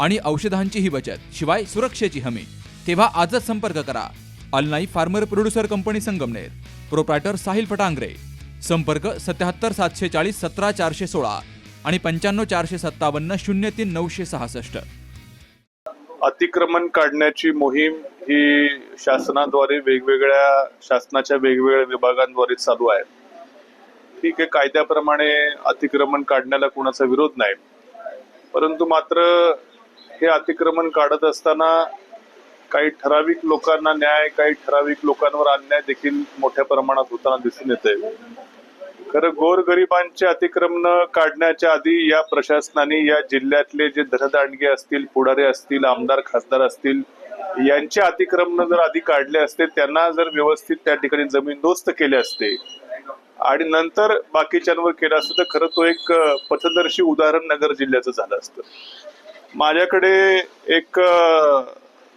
आणि औषधांचीही बचत शिवाय सुरक्षेची हमी. तेव्हा आजच संपर्क करा. अलनाई farmer producer company Sangamner. Proprietor Sahil Phatangare. संपर्क सत्याहत्तर सातशे चाळीस सतरा चारशे सोळा आणि पंच्याण्णव चारशे सत्तावन्न शून्य तीन नऊशे सहासष्ट. अतिक्रमण काढण्याची मोहीम ही शासनाद्वारे वेगवेगळ्या शासनाच्या वेगवेगळ्या विभागांद्वारे चालू आहे. ठीक आहे कायद्याप्रमाणे अतिक्रमण काढण्याला कुणाचा विरोध नाही. परंतु मात्र हे अतिक्रमण काढत असताना काही ठराविक लोकांना न्याय काही ठराविक लोकांवर अन्याय देखील मोठ्या प्रमाणात होताना दिसून येते खरं गोरगरिबांचे अतिक्रमण काढण्याच्या आधी या प्रशासनाने या जिल्ह्यातले जे धनदांडगे असतील पुढारी असतील आमदार खासदार असतील यांचे अतिक्रमण जर आधी काढले असते त्यांना जर व्यवस्थित त्या ठिकाणी जमीन दोस्त केले असते आणि नंतर बाकीच्यांवर केलं असतं तर खरं तो एक पथदर्शी उदाहरण नगर जिल्ह्याचं झालं असतं. माझ्याकडे एक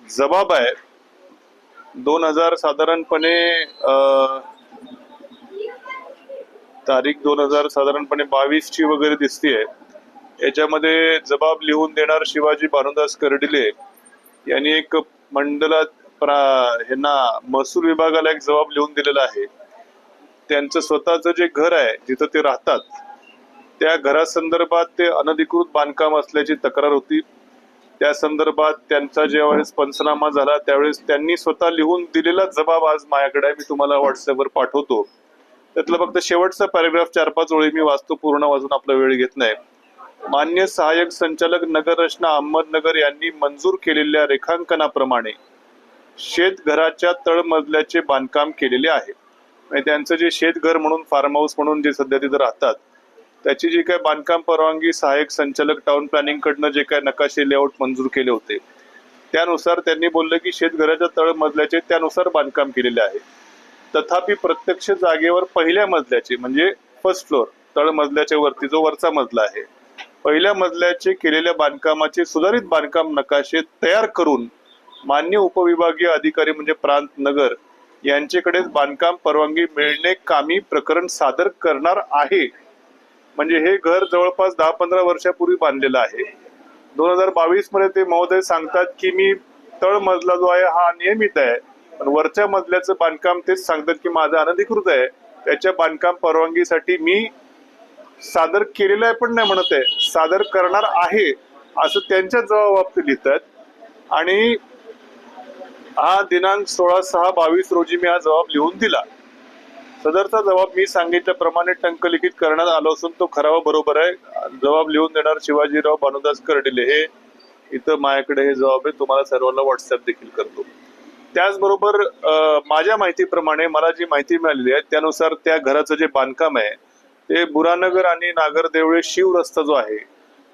जबाब आहे. दोन हजार साधारणपणे तारीख दोन हजार साधारणपणे बावीस ची वगैरे दिसतीये. याच्यामध्ये जबाब लिहून देणार शिवाजी भानुदास कर्डिले यांनी एक मंडलात प्रा- ह्यांना महसूल विभागाला एक जबाब लिहून दिलेला आहे. त्यांचं स्वतःचं जे घर आहे जिथं ते राहतात त्या घरासंदर्भात ते अनधिकृत बांधकाम असल्याची तक्रार होती. त्या संदर्भात त्यांचा ज्यावेळेस पंचनामा झाला त्यावेळेस त्यांनी स्वतः लिहून दिलेला जबाब आज माझ्याकडे आहे. मी तुम्हाला व्हॉट्सअपवर पाठवतो. त्यातलं फक्त शेवटचा पॅराग्राफ चार पाच ओळी मी वाचतो पूर्ण वाचून आपला वेळ घेत नाही. मान्य सहाय्यक संचालक नगर रचना अहमदनगर यांनी मंजूर केलेल्या रेखांकनाप्रमाणे शेतघराच्या तळमजल्याचे बांधकाम केलेले आहे. म्हणजे त्यांचं जे शेतघर म्हणून फार्म हाऊस म्हणून जे सध्या तिथं राहतात त्याची जी काय बांधकाम परवानगी सहाय्यक संचालक टाउन प्लॅनिंग कडनं जे काय नकाशे लेआउट मंजूर केले होते त्यानुसार त्यांनी बोललं की शेतघराच्या तळमजल्याचे त्यानुसार बांधकाम केलेले आहे. तथापि प्रत्यक्ष जागेवर पहिल्या मजल्याचे म्हणजे फर्स्ट फ्लोअर तळमजल्याच्या वरती जो वरचा मजला आहे पहिल्या मजल्याचे केलेल्या बांधकामाचे सुधारित बांधकाम नकाशे तयार करून मान्य उपविभागीय अधिकारी म्हणजे प्रांत नगर यांच्याकडे बांधकाम परवानगी मिळणे कामी प्रकरण सादर करणार आहे. म्हणजे हे घर जवळपास दहा पंधरा वर्षापूर्वी बांधलेलं आहे. दोन हजार बावीसमध्ये ते महोदय सांगतात की मी तळ मजला जो आहे हा नियमित आहे. पण वरच्या मजल्याचं बांधकाम तेच सांगतात की माझं अनधिकृत आहे. त्याच्या बांधकाम परवानगीसाठी मी सादर केलेलं आहे पण नाही म्हणत आहे. सादर करणार आहे असं त्यांच्या जबाबाबतीत लिहितात. आणि हा दिनांक सोळा सहा बावीस रोजी मी हा जबाब लिहून दिला. सदरचा जबाब मी सांगितल्याप्रमाणे टंकलिखित करण्यात आलो असून तो खरा व बरोबर आहे. जबाब लिहून देणार शिवाजीराव भानुदास कर्डिले. हे इथं माझ्याकडे हे जबाब आहे. तुम्हाला सर्वांना व्हॉट्सअप देखील करतो. त्याचबरोबर माझ्या माहितीप्रमाणे मला जी माहिती मिळालेली आहे त्यानुसार त्या घराचं जे बांधकाम आहे ते बुरानगर आणि नागरदेवळे शिव रस्ता जो आहे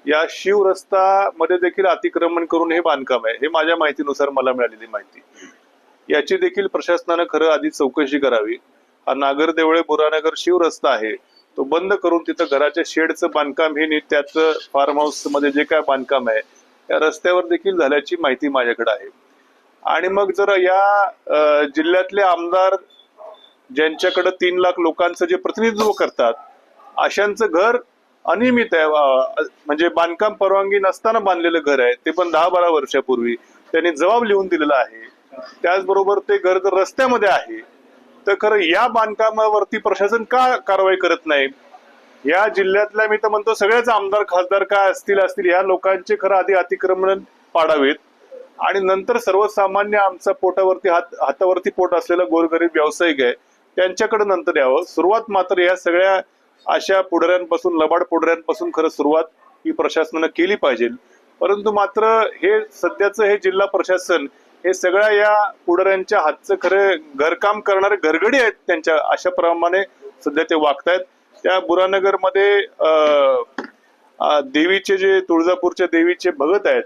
या शिव रस्ता मध्ये देखील अतिक्रमण करून हे बांधकाम आहे. हे माझ्या माहितीनुसार मला मिळालेली माहिती. याची देखील प्रशासनानं खरं आधी चौकशी करावी. हा नागरदेवळे बुरानगर शिव रस्ता आहे. तो बंद करून तिथं घराच्या शेडचं बांधकाम हे नीट त्याचं फार्म हाऊसमध्ये जे काय बांधकाम आहे या रस्त्यावर देखील झाल्याची माहिती माझ्याकडे आहे. आणि मग जर या जिल्ह्यातले आमदार ज्यांच्याकडे तीन लाख लोकांचं जे प्रतिनिधित्व करतात अशांचं घर अनियमित आहे. म्हणजे बांधकाम परवानगी नसताना बांधलेलं घर आहे ते पण दहा बारा वर्षापूर्वी त्यांनी जबाब लिहून दिलेला आहे. त्याचबरोबर ते घर जर रस्त्यामध्ये आहे तर खरं या बांधकामावरती प्रशासन का कारवाई करत नाही? या जिल्ह्यातल्या मी तर म्हणतो सगळ्याच आमदार खासदार काय असतील असतील या लोकांचे खरं आधी अतिक्रमण पाडावेत. आणि नंतर सर्वसामान्य आमचा पोटावरती हात हातावरती पोट असलेला गोरगरीब व्यावसायिक आहे त्यांच्याकडे नंतर यावं. सुरुवात मात्र या सगळ्या अशा पुढाऱ्यांपासून लबाड पुढाऱ्यांपासून खरं सुरुवात ही प्रशासनानं केली पाहिजे. परंतु मात्र हे सध्याचं हे जिल्हा प्रशासन हे सगळ्या या पुढाऱ्यांच्या हातचं खरं घरकाम करणारे घरगडी आहेत त्यांच्या अशा प्रमाणे सध्या ते वागतायत. त्या बुरानगरमध्ये देवीचे जे तुळजापूरच्या देवीचे भगत आहेत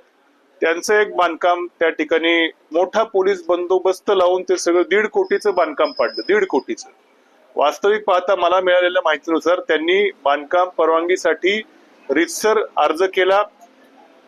त्यांचं एक बांधकाम त्या ठिकाणी मोठा पोलीस बंदोबस्त लावून ते सगळं दीड कोटीचं बांधकाम पाडलं दीड कोटीचं. वास्तविक पाहता मला मिळालेल्या माहितीनुसार त्यांनी बांधकाम परवानगीसाठी रितसर अर्ज केला.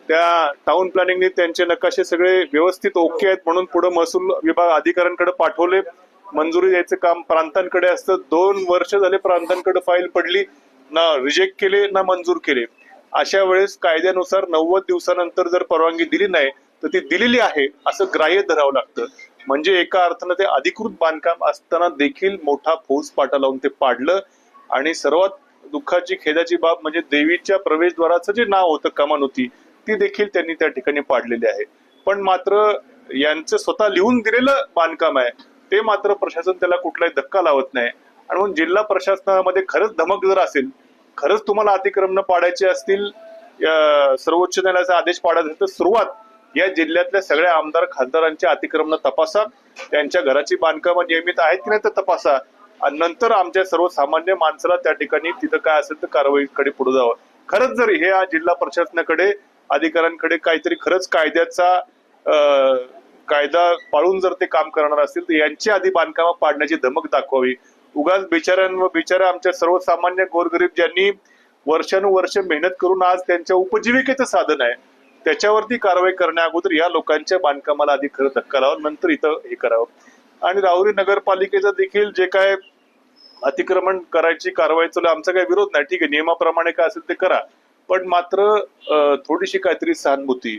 त्या टाउन प्लॅनिंगने त्यांचे नकाशे सगळे व्यवस्थित ओके आहेत म्हणून पुढे महसूल विभाग अधिकाऱ्यांकडे पाठवले. मंजुरी द्यायचं काम प्रांतांकडे असतं. दोन वर्ष झाले प्रांतांकडे फाईल पडली ना रिजेक्ट केले ना मंजूर केले. अशा वेळेस कायद्यानुसार नव्वद दिवसानंतर जर परवानगी दिली नाही तर ती दिलेली आहे असं ग्राह्य धरावं लागतं. म्हणजे एका अर्थानं ते अधिकृत बांधकाम असताना देखील मोठा फौज पाटा लावून ते पाडलं. आणि सर्वात दुःखाची खेदाची बाब म्हणजे देवीच्या प्रवेशद्वाराचं जे नाव होतं कमान होती ती देखील त्यांनी त्या ठिकाणी पाडलेली आहे. पण मात्र यांचं स्वतः लिहून दिलेलं बांधकाम आहे. ते मात्र प्रशासन त्याला कुठलाही धक्का लावत नाही. आणि म्हणून जिल्हा प्रशासनामध्ये खरंच धमक जर असेल खरंच तुम्हाला अतिक्रमण पाडायचे असतील सर्वोच्च न्यायालयाचा आदेश पाडायचा असेल तर सुरुवात या जिल्ह्यातल्या सगळ्या आमदार खासदारांच्या अतिक्रमण तपासा. त्यांच्या घराची बांधकामं नियमित आहेत की नाही तर तपासा. आणि नंतर आमच्या सर्वसामान्य माणसाला त्या ठिकाणी तिथं काय असेल तर कारवाईकडे पुढे जावं. खरंच जर हे जिल्हा प्रशासनाकडे अधिकाऱ्यांकडे काहीतरी खरंच कायद्याचा अं, कायदा पाळून जर ते काम करणार असतील तर यांची आधी बांधकाम पाडण्याची धमक दाखवावी. उगाच बिचाऱ्यांवर बिचारा आमच्या सर्वसामान्य गोरगरीब ज्यांनी वर्षानुवर्ष मेहनत करून आज त्यांच्या उपजीविकेचं साधन आहे त्याच्यावरती कारवाई करण्या अगोदर या लोकांच्या बांधकामाला आधी खरं धक्का लावा नंतर इथं हे करावं. आणि राहुरी नगरपालिकेचं देखील जे काय अतिक्रमण करायची कारवाई चालू आमचा काही विरोध नाही. ठीक आहे नियमाप्रमाणे काय असेल ते करा. पण मात्र थोडीशी काहीतरी सहानुभूती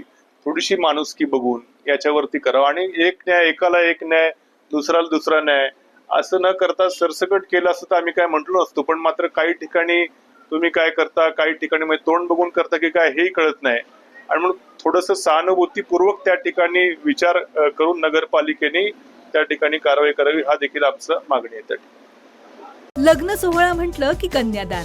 थोडीशी माणुसकी बघून याच्यावरती करावं. आणि एक न्याय एकाला एक न्याय दुसराला दुसरा न्याय असं न करता सरसकट केलं असं तर आम्ही काय म्हटलो नसतो. पण मात्र काही ठिकाणी तुम्ही काय करता काही ठिकाणी म्हणजे तोंड बघून करता की काय हेही कळत नाही. आणि म्हणून थोडस सहानुभूतीपूर्वक त्या ठिकाणी विचार करून नगरपालिकेने त्या ठिकाणी कारवाई करावी हा देखील आमचं मागणी आहे. लग्न सोहळा म्हटलं की कन्यादान.